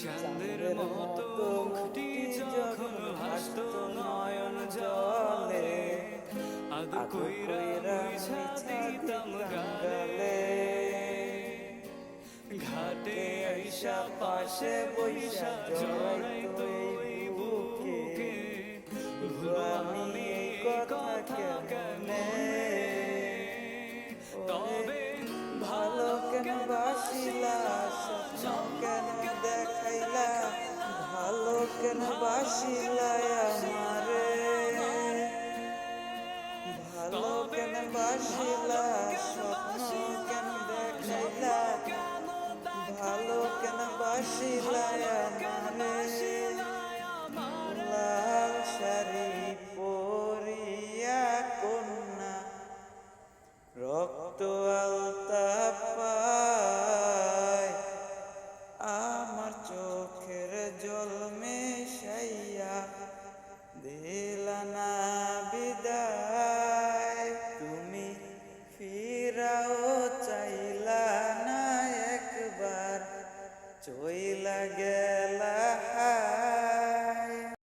চাঁদের মতো মুখটি যখন হাসত নয়ন জলে আদ কইরা মুছা দিতাম গালে। ঘাটে আইসা পাশে বইসা জড়াই তুই বুকে। এই কথা কেমনে? কেন বাসিলা আমারে ভালো কেন বাসিলা স্বপ্ন কেন দেখাইলা ভালো কেন বাসিলা আমারে লাল শাড়ি পরিয়া কন্যা রক্ত আলতা পায় আমার চোখের জল જોઈ લાગે.